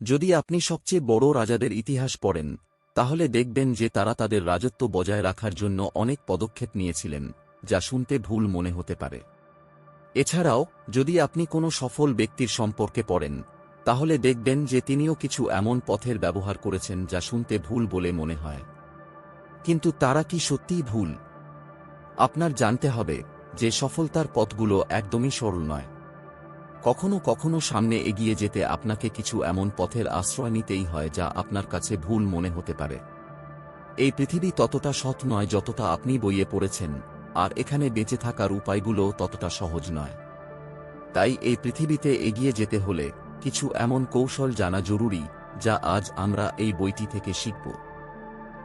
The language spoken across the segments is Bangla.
যদি আপনি সবচেয়ে বড় রাজাদের ইতিহাস পড়েন, তাহলে দেখবেন যে তারা তাদের রাজত্ব বজায় রাখার জন্য অনেক পদক্ষেপ নিয়েছিলেন, যা শুনতে ভুল মনে হতে পারে। এছাড়াও, যদি আপনি কোনো সফল ব্যক্তির সম্পর্কে পড়েন, তাহলে দেখবেন যে তিনিও কিছু এমন পথের ব্যবহার করেছেন যা শুনতে ভুল বলে মনে হয়। কিন্তু তারা কি সত্যিই ভুল? আপনার জানতে হবে যে সফলতার পথগুলো একদমই সরল নয়। কখনো কখনো সামনে এগিয়ে যেতে আপনাকে কিছু এমন পথের আশ্রয় নিতেই হয় যা আপনার কাছে ভুল মনে হতে পারে। এই পৃথিবী ততটা সৎ নয় যতটা আপনি বইয়ে পড়েছেন, আর এখানে বেঁচে থাকার উপায়গুলো ততটা সহজ নয়। তাই এই পৃথিবীতে এগিয়ে যেতে হলে কিছু এমন কৌশল জানা জরুরি যা আজ আমরা এই বইটি থেকে শিখব।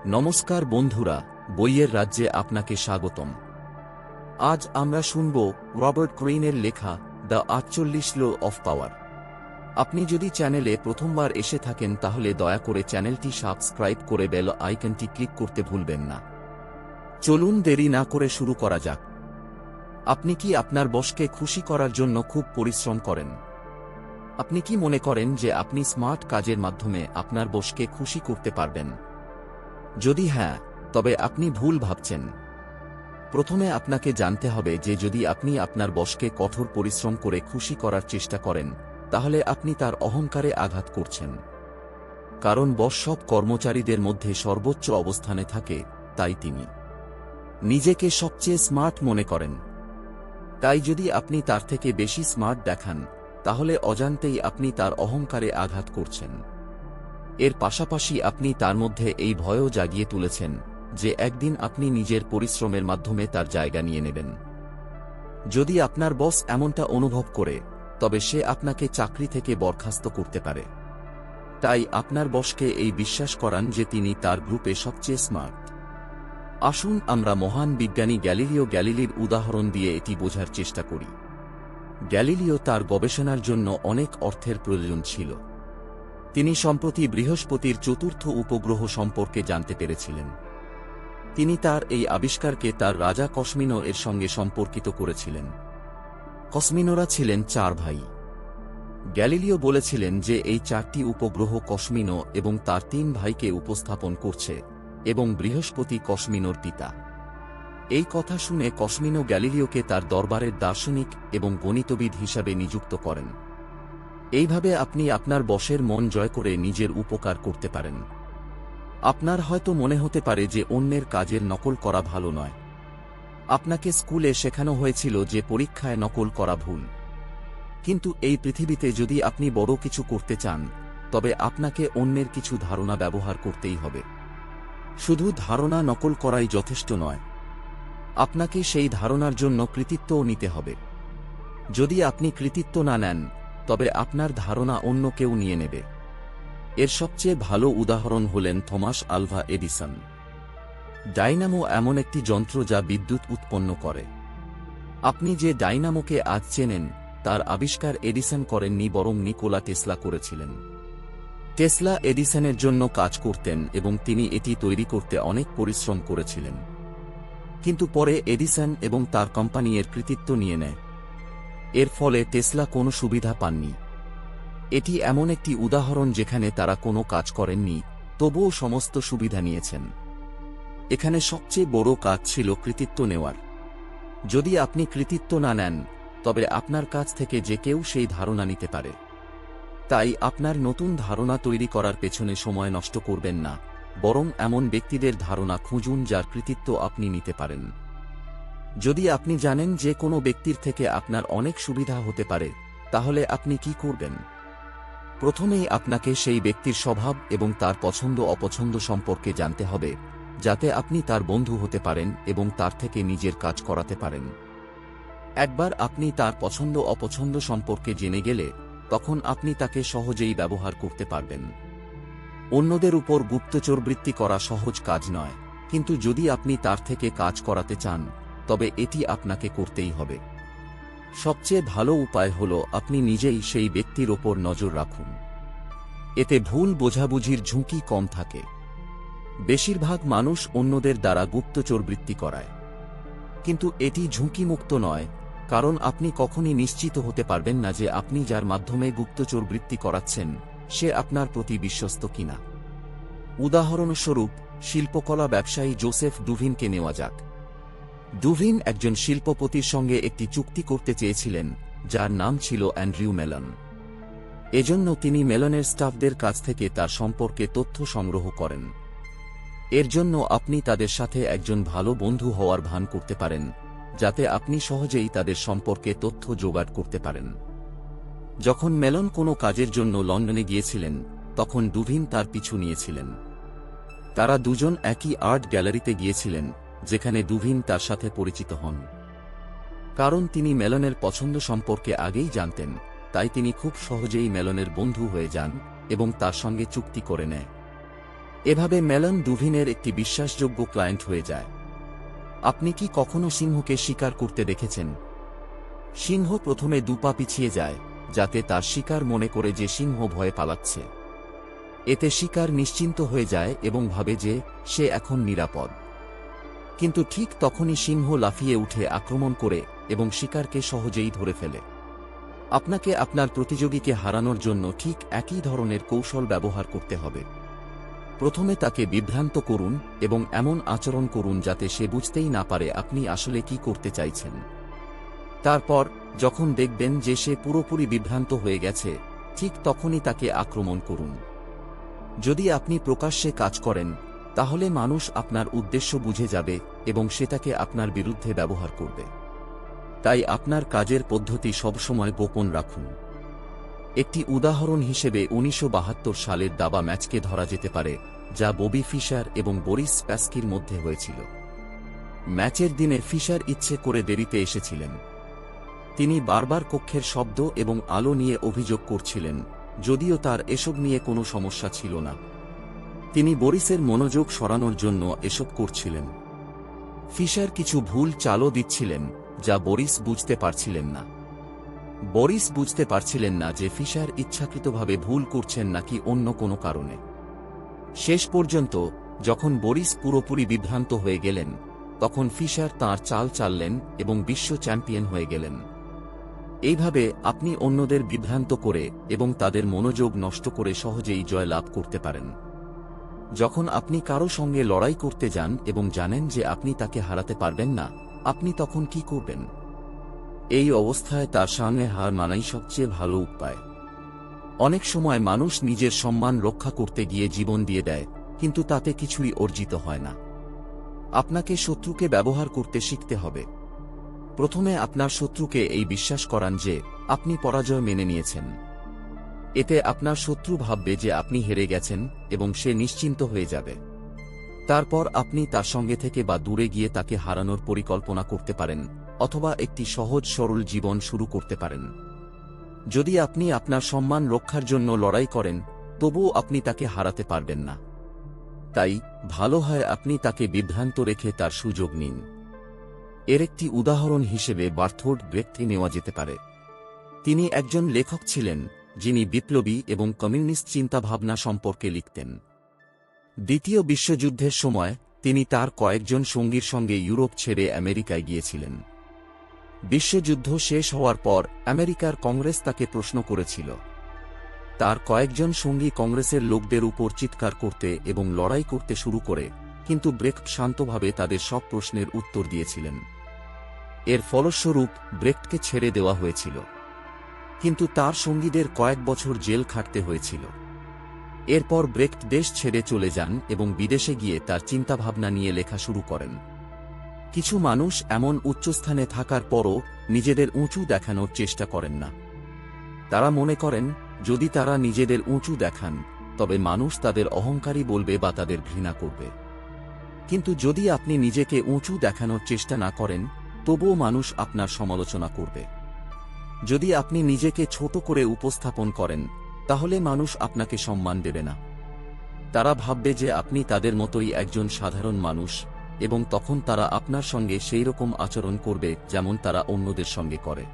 নমস্কার বন্ধুরা, বইয়ের রাজ্যে আপনাকে স্বাগতম। আজ আমরা শুনব রবার্ট ক্রেইনের লেখা দ্য আটচল্লিশ লো অফ পাওয়ার। আপনি যদি চ্যানেলে প্রথমবার এসে থাকেন তাহলে দয়া করে চ্যানেলটি সাবস্ক্রাইব করে বেল আইকনটি ক্লিক করতে ভুলবেন না। চলুন দেরি না করে শুরু করা যাক। আপনি কি আপনার বসকে খুশি করার জন্য খুব পরিশ্রম করেন? আপনি কি মনে করেন যে আপনি স্মার্ট কাজের মাধ্যমে আপনার বসকে খুশি করতে পারবেন? যদি হ্যাঁ তবে আপনি ভুল ভাবছেন। প্রথমে আপনাকে জানতে হবে যে যদি আপনি আপনার বসকে কঠোর পরিশ্রম করে খুশি করার চেষ্টা করেন, তাহলে আপনি তার অহংকারে আঘাত করছেন। কারণ বস সব কর্মচারীদের মধ্যে সর্বোচ্চ অবস্থানে থাকে, তাই তিনি নিজেকে সবচেয়ে স্মার্ট মনে করেন। তাই যদি আপনি তার থেকে বেশি স্মার্ট দেখান, তাহলে অজান্তেই আপনি তার অহংকারে আঘাত করছেন। এর পাশাপাশি আপনি তার মধ্যে এই ভয়ও জাগিয়ে তুলেছেন যে একদিন আপনি নিজের পরিশ্রমের মাধ্যমে তার জায়গা নিয়ে নেবেন। যদি আপনার বস এমনটা অনুভব করে, তবে সে আপনাকে চাকরি থেকে বরখাস্ত করতে পারে। তাই আপনার বসকে এই বিশ্বাস করান যে তিনি তার গ্রুপে সবচেয়ে স্মার্ট। আসুন আমরা মহান বিজ্ঞানী গ্যালিলিও গ্যালিলির উদাহরণ দিয়ে এটি বোঝার চেষ্টা করি। গ্যালিলিও তার গবেষণার জন্য অনেক অর্থের প্রয়োজন ছিল। তিনি সম্প্রতি বৃহস্পতির চতুর্থ উপগ্রহ সম্পর্কে জানতে পেরেছিলেন। তিনি তার এই আবিষ্কারকে তার রাজা কসমিনো এর সঙ্গে সম্পর্কিত করেছিলেন। কসমিনোরা ছিলেন চার ভাই। গ্যালিলিও বলেছিলেন যে এই চারটি উপগ্রহ কসমিনো এবং তার তিন ভাইকে উপস্থাপন করছে এবং বৃহস্পতি কসমিনোর পিতা। এই কথা শুনে কসমিনো গ্যালিলিওকে তার দরবারের দার্শনিক এবং গণিতবিদ হিসাবে নিযুক্ত করেন। এইভাবে আপনি আপনার বসের মন জয় করে নিজের উপকার করতে পারেন। আপনার হয়তো মনে হতে পারে যে অন্যের কাজের নকল করা ভালো নয়। আপনাকে স্কুলে শেখানো হয়েছিল যে পরীক্ষায় নকল করা ভুল। কিন্তু এই পৃথিবীতে যদি আপনি বড় কিছু করতে চান, তবে আপনাকে অন্যের কিছু ধারণা ব্যবহার করতেই হবে। শুধু ধারণা নকল করাই যথেষ্ট নয়। আপনাকে সেই ধারণার জন্য কৃতিত্বও নিতে হবে। যদি আপনি কৃতিত্ব না নেন, তবে আপনার ধারণা অন্য কেউ নিয়ে নেবে। এর সবচেয়ে ভালো উদাহরণ হলেন থমাস আলভা এডিসন। ডাইনামো এমন একটি যন্ত্র যা বিদ্যুৎ উৎপন্ন করে। আপনি যে ডাইনামোকে আজ চেনেন, তার আবিষ্কার এডিসন করেননি বরং নিকোলা টেসলা করেছিলেন। টেসলা এডিসনের জন্য কাজ করতেন এবং তিনি এটি তৈরি করতে অনেক পরিশ্রম করেছিলেন। কিন্তু পরে এডিসন এবং তার কোম্পানি এর কৃতিত্ব নিয়ে নেয়। এর ফলে টেসলা কোনো সুবিধা পাননি। এটি এমন একটি উদাহরণ যেখানে তারা কোনো কাজ করেননি, তবুও সমস্ত সুবিধা নিয়েছেন। এখানে সবচেয়ে বড় কাজ ছিল কৃতিত্ব নেওয়ার। যদি আপনি কৃতিত্ব না নেন, তবে আপনার কাছ থেকে যে কেউ সেই ধারণা নিতে পারে। তাই আপনার নতুন ধারণা তৈরি করার পেছনে সময় নষ্ট করবেন না, বরং এমন ব্যক্তিদের ধারণা খুঁজুন যার কৃতিত্ব আপনি নিতে পারেন। যদি আপনি জানেন যে কোনো ব্যক্তির থেকে আপনার অনেক সুবিধা হতে পারে, তাহলে আপনি কি করবেন? প্রথমেই আপনাকে সেই ব্যক্তির স্বভাব এবং তার পছন্দ অপছন্দ সম্পর্কে জানতে হবে, যাতে আপনি তার বন্ধু হতে পারেন এবং তার থেকে নিজের কাজ করাতে পারেন। একবার আপনি তার পছন্দ অপছন্দ সম্পর্কে জেনে গেলে, তখন আপনি তাকে সহজেই ব্যবহার করতে পারবেন। অন্যদের উপর গুপ্তচরবৃত্তি করা সহজ কাজ নয়, কিন্তু যদি আপনি তার থেকে কাজ করাতে চান, তবে এটি আপনাকে করতেই হবে। সবচেয়ে ভালো উপায় হল আপনি নিজেই সেই ব্যক্তির ওপর নজর রাখুন। এতে ভুল বোঝাবুঝির ঝুঁকি কম থাকে। বেশিরভাগ মানুষ অন্যদের দ্বারা গুপ্তচরবৃত্তি করায়। কিন্তু এটি ঝুঁকিমুক্ত নয়, কারণ আপনি কখনই নিশ্চিত হতে পারবেন না যে আপনি যার মাধ্যমে গুপ্তচরবৃত্তি করাচ্ছেন, সে আপনার প্রতি বিশ্বস্ত কিনা। উদাহরণস্বরূপ, শিল্পকলা ব্যবসায়ী জোসেফ ডুভিনকে নেওয়া যাক। ডুভিন একজন শিল্পপতির সঙ্গে একটি চুক্তি করতে চেয়েছিলেন, যার নাম ছিল অ্যান্ড্রিউ মেলন। এজন্য তিনি মেলনের স্টাফদের কাছ থেকে তার সম্পর্কে তথ্য সংগ্রহ করেন। এর জন্য আপনি তাদের সাথে একজন ভালো বন্ধু হওয়ার ভান করতে পারেন, যাতে আপনি সহজেই তাদের সম্পর্কে তথ্য জোগাড় করতে পারেন। যখন মেলন কোনো কাজের জন্য লন্ডনে গিয়েছিলেন, তখন ডুভিন তার পিছু নিয়েছিলেন। তারা দুজন একই আর্ট গ্যালারিতে গিয়েছিলেন যেখানে ডুভিন তার সাথে পরিচিত হন। কারণ তিনি মেলনের পছন্দ সম্পর্কে আগেই জানতেন, তাই তিনি খুব সহজেই মেলনের বন্ধু হয়ে যান এবং তার সঙ্গে চুক্তি করে নেয়। এভাবে মেলন ডুভিনের একটি বিশ্বাসযোগ্য ক্লায়েন্ট হয়ে যায়। আপনি কি কখনো সিংহকে শিকার করতে দেখেছেন? সিংহ প্রথমে দুপা পিছিয়ে যায়, যাতে তার শিকার মনে করে যে সিংহ ভয়ে পালাচ্ছে। এতে শিকার নিশ্চিন্ত হয়ে যায় এবং ভাবে যে সে এখন নিরাপদ। কিন্তু ঠিক তখনই সিংহ লাফিয়ে উঠে আক্রমণ করে এবং শিকারকে সহজেই ধরে ফেলে। আপনাকে আপনার প্রতিযোগীকে হারানোর জন্য ঠিক একই ধরনের কৌশল ব্যবহার করতে হবে। প্রথমে তাকে বিভ্রান্ত করুন এবং এমন আচরণ করুন যাতে সে বুঝতেই না পারে আপনি আসলে কি করতে চাইছেন। তারপর, যখন দেখবেন যে সে পুরোপুরি বিভ্রান্ত হয়ে গেছে, ঠিক তখনই তাকে আক্রমণ করুন। যদি আপনি প্রকাশ্যে কাজ করেন তাহলে মানুষ আপনার উদ্দেশ্য বুঝে যাবে এবং সেটাকে আপনার বিরুদ্ধে ব্যবহার করবে। তাই আপনার কাজের পদ্ধতি সবসময় গোপন রাখুন। একটি উদাহরণ হিসেবে উনিশশো বাহাত্তর সালের দাবা ম্যাচকে ধরা যেতে পারে, যা ববি ফিশার এবং বরিস প্যাস্কির মধ্যে হয়েছিল। ম্যাচের দিনে ফিশার ইচ্ছে করে দেরিতে এসেছিলেন। তিনি বারবার কক্ষের শব্দ এবং আলো নিয়ে অভিযোগ করছিলেন, যদিও তার এসব নিয়ে কোনো সমস্যা ছিল না। তিনি বরিসের মনোযোগ সরানোর জন্য এসব করছিলেন। ফিশার কিছু ভুল চালও দিচ্ছিলেন, যা বরিস বুঝতে পারছিলেন না। বরিস বুঝতে পারছিলেন না যে ফিশার ইচ্ছাকৃতভাবে ভুল করছেন নাকি অন্য কোনো কারণে। শেষ পর্যন্ত, যখন বরিস পুরোপুরি বিভ্রান্ত হয়ে গেলেন, তখন ফিশার তাঁর চাল চাললেন এবং বিশ্ব চ্যাম্পিয়ন হয়ে গেলেন। এইভাবে আপনি অন্যদের বিভ্রান্ত করে এবং তাদের মনোযোগ নষ্ট করে সহজেই জয় লাভ করতে পারেন। যখন আপনি কারও সঙ্গে লড়াই করতে যান এবং জানেন যে আপনি তাকে হারাতে পারবেন না, আপনি তখন কি করবেন? এই অবস্থায় তার সামনে হার মানাই সবচেয়ে ভালো উপায়। অনেক সময় মানুষ নিজের সম্মান রক্ষা করতে গিয়ে জীবন দিয়ে দেয়, কিন্তু তাতে কিছুই অর্জিত হয় না। আপনাকে শত্রুকে ব্যবহার করতে শিখতে হবে। প্রথমে আপনার শত্রুকে এই বিশ্বাস করান যে, আপনি পরাজয় মেনে নিয়েছেন। এতে আপনার শত্রু ভাববে যে আপনি হেরে গেছেন এবং সে নিশ্চিন্ত হয়ে যাবে। তারপর আপনি তার সঙ্গে থেকে বা দূরে গিয়ে তাকে হারানোর পরিকল্পনা করতে পারেন, অথবা একটি সহজ সরল জীবন শুরু করতে পারেন। যদি আপনি আপনার সম্মান রক্ষার জন্য লড়াই করেন, তবুও আপনি তাকে হারাতে পারবেন না। তাই, ভালো হয় আপনি তাকে বিভ্রান্ত রেখে তার সুযোগ নিন। এর একটি উদাহরণ হিসেবে বার্থোড ব্যক্তি নেওয়া যেতে পারে। তিনি একজন লেখক ছিলেন যিনি বিপ্লবী এবং কমিউনিস্ট চিন্তাভাবনা সম্পর্কে লিখতেন। দ্বিতীয় বিশ্বযুদ্ধের সময়, তিনি তার কয়েকজন সঙ্গীর সঙ্গে ইউরোপ ছেড়ে আমেরিকায় গিয়েছিলেন। বিশ্বযুদ্ধ শেষ হওয়ার পর, আমেরিকার কংগ্রেস তাকে প্রশ্ন করেছিল। তার কয়েকজন সঙ্গী কংগ্রেসের লোকদের উপর চিৎকার করতে এবং লড়াই করতে শুরু করে, কিন্তু ব্রেক শান্তভাবে তাদের সব প্রশ্নের উত্তর দিয়েছিলেন। এর ফলস্বরূপ ব্রেক্টকে ছেড়ে দেওয়া হয়েছিল। কিন্তু তার সঙ্গীদের কয়েক বছর জেল খাটতে হয়েছিল। এরপর ব্রেক্ট দেশ ছেড়ে চলে যান এবং বিদেশে গিয়ে তার চিন্তাভাবনা নিয়ে লেখা শুরু করেন। কিছু মানুষ এমন উচ্চস্থানে থাকার পরও নিজেদের উঁচু দেখানোর চেষ্টা করেন না। তারা মনে করেন, যদি তারা নিজেদের উঁচু দেখান, তবে মানুষ তাদের অহংকারী বলবে বা তাদের ঘৃণা করবে। কিন্তু যদি আপনি নিজেকে উঁচু দেখানোর চেষ্টা না করেন, তবুও মানুষ আপনার সমালোচনা করবে। যদি আপনি নিজেকে ছোট করে উপস্থাপন করেন, তাহলে মানুষ আপনাকে সম্মান দেবে না। তারা ভাববে যে আপনি তাদের মতোই একজন সাধারণ মানুষ, এবং তখন তারা আপনার সঙ্গে সেই রকম আচরণ করবে যেমন তারা অন্যদের সঙ্গে করে।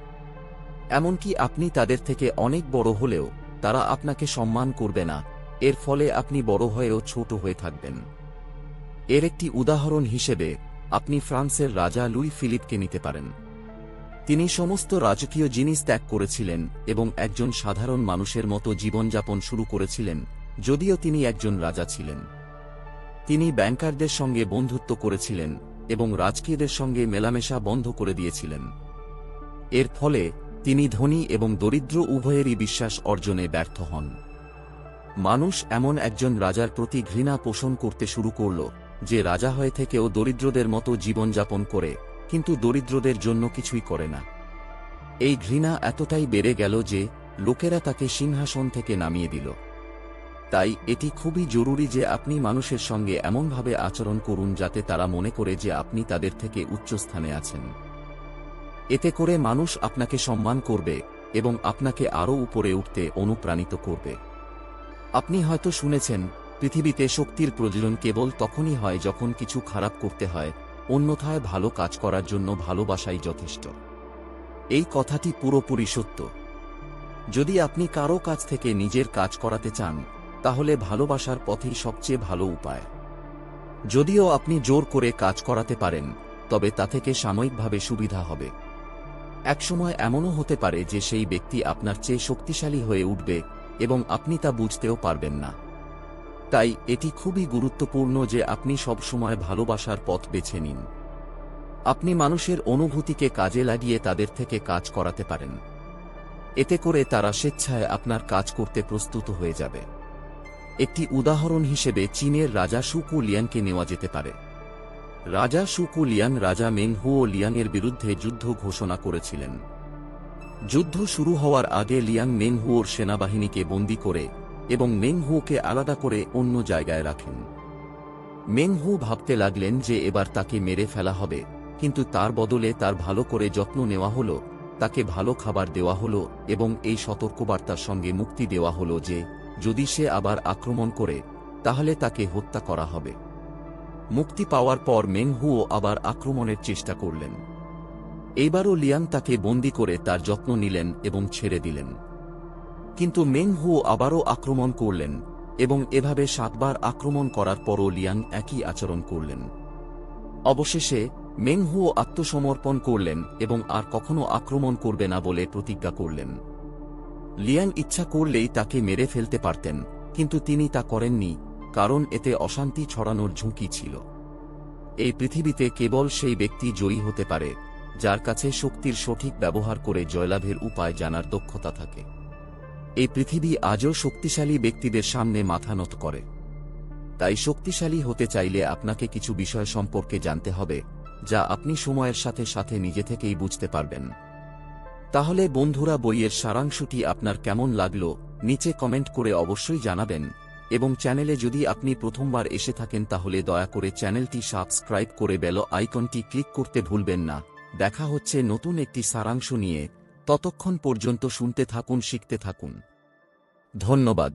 এমনকি আপনি তাদের থেকে অনেক বড় হলেও, তারা আপনাকে সম্মান করবে না, এর ফলে আপনি বড় হয়েও ছোট হয়ে থাকবেন। এর একটি উদাহরণ হিসেবে, আপনি ফ্রান্সের রাজা লুই ফিলিপকে নিতে পারেন। তিনি সমস্ত রাজকীয় জিনিস ত্যাগ করেছিলেন এবং একজন সাধারণ মানুষের মতো জীবনযাপন শুরু করেছিলেন, যদিও তিনি একজন রাজা ছিলেন। তিনি ব্যাংকারদের সঙ্গে বন্ধুত্ব করেছিলেন এবং রাজকীয়দের সঙ্গে মেলামেশা বন্ধ করে দিয়েছিলেন। এর ফলে তিনি ধনী এবং দরিদ্র উভয়েরই বিশ্বাস অর্জনে ব্যর্থ হন। মানুষ এমন একজন রাজার প্রতি ঘৃণা পোষণ করতে শুরু করল, যে রাজা হয়ে থেকেও দরিদ্রদের মতো জীবনযাপন করে। কিন্তু দরিদ্রদের জন্য কিছুই করে না। এই ঘৃণা এতটাই বেড়ে গেল যে, লোকেরা তাকে সিংহাসন থেকে নামিয়ে দিল। তাই এটি খুবই জরুরি যে আপনি মানুষের সঙ্গে এমনভাবে আচরণ করুন যাতে তারা মনে করে যে আপনি তাদের থেকে উচ্চস্থানে আছেন। এতে করে মানুষ আপনাকে সম্মান করবে এবং আপনাকে আরও উপরে উঠতে অনুপ্রাণিত করবে। আপনি হয়তো শুনেছেন, পৃথিবীতে শক্তির প্রয়োজন কেবল তখনই হয় যখন কিছু খারাপ করতে হয় অন্যথায় ভালো কাজ করার জন্য ভালোবাসাই যথেষ্ট। এই কথাটি পুরোপুরি সত্য। যদি আপনি কারও কাছ থেকে নিজের কাজ করাতে চান, তাহলে ভালোবাসার পথেই সবচেয়ে ভালো উপায়। যদিও আপনি জোর করে কাজ করাতে পারেন, তবে তা থেকে সাময়িকভাবে সুবিধা হবে। একসময় এমনও হতে পারে যে সেই ব্যক্তি আপনার চেয়ে শক্তিশালী হয়ে উঠবে এবং আপনি তা বুঝতেও পারবেন না। তাই এটি খুবই গুরুত্বপূর্ণ যে আপনি সবসময় ভালোবাসার পথ বেছে নিন। আপনি মানুষের অনুভূতিকে কাজে লাগিয়ে তাদের থেকে কাজ করাতে পারেন। এতে করে তারা স্বেচ্ছায় আপনার কাজ করতে প্রস্তুত হয়ে যাবে। একটি উদাহরণ হিসেবে চীনের রাজা সুকু লিয়ানকে নেওয়া যেতে পারে। রাজা সুকু লিয়ান, রাজা মেংহুও লিয়াংয়ের বিরুদ্ধে যুদ্ধ ঘোষণা করেছিলেন। যুদ্ধ শুরু হওয়ার আগে লিয়াং মেংহুয়োর সেনাবাহিনীকে বন্দী করে এবং মেংহুকে আলাদা করে অন্য জায়গায় রাখেন। মেংহু ভাবতে লাগলেন যে এবার তাকে মেরে ফেলা হবে, কিন্তু তার বদলে তার ভালো করে যত্ন নেওয়া হল, তাকে ভালো খাবার দেওয়া হল এবং এই সতর্কবার্তার সঙ্গে মুক্তি দেওয়া হল যে, যদি সে আবার আক্রমণ করে, তাহলে তাকে হত্যা করা হবে। মুক্তি পাওয়ার পর মেংহুও আবার আক্রমণের চেষ্টা করলেন। এইবারও লিয়াং তাকে বন্দি করে তার যত্ন নিলেন এবং ছেড়ে দিলেন। কিন্তু মেংহু আবারও আক্রমণ করলেন এবং এভাবে সাতবার আক্রমণ করার পরও লিয়াং একই আচরণ করলেন। অবশেষে মেংহুও আত্মসমর্পণ করলেন এবং আর কখনো আক্রমণ করবে না বলে প্রতিজ্ঞা করলেন। লিয়াং ইচ্ছা করলেই তাকে মেরে ফেলতে পারতেন, কিন্তু তিনি তা করেননি, কারণ এতে অশান্তি ছড়ানোর ঝুঁকি ছিল। এই পৃথিবীতে কেবল সেই ব্যক্তি জয়ী হতে পারে, যার কাছে শক্তির সঠিক ব্যবহার করে জয়লাভের উপায় জানার দক্ষতা থাকে। এই পৃথিবী আজও শক্তিশালী ব্যক্তিদের সামনে মাথা নত করে। তাই শক্তিশালী হতে চাইলে আপনাকে কিছু বিষয় সম্পর্কে জানতে হবে, যা আপনি সময়ের সাথে সাথে নিজে থেকেই বুঝতে পারবেন। তাহলে বন্ধুরা, বইয়ের সারাংশটি আপনার কেমন লাগল, নিচে কমেন্ট করে অবশ্যই জানাবেন, এবং চ্যানেলে যদি আপনি প্রথমবার এসে থাকেন তাহলে দয়া করে চ্যানেলটি সাবস্ক্রাইব করে বেল আইকনটি ক্লিক করতে ভুলবেন না। দেখা হচ্ছে নতুন একটি সারাংশ নিয়ে। ততক্ষণ পর্যন্ত শুনতে থাকুন শিখতে থাকুন। ধন্যবাদ।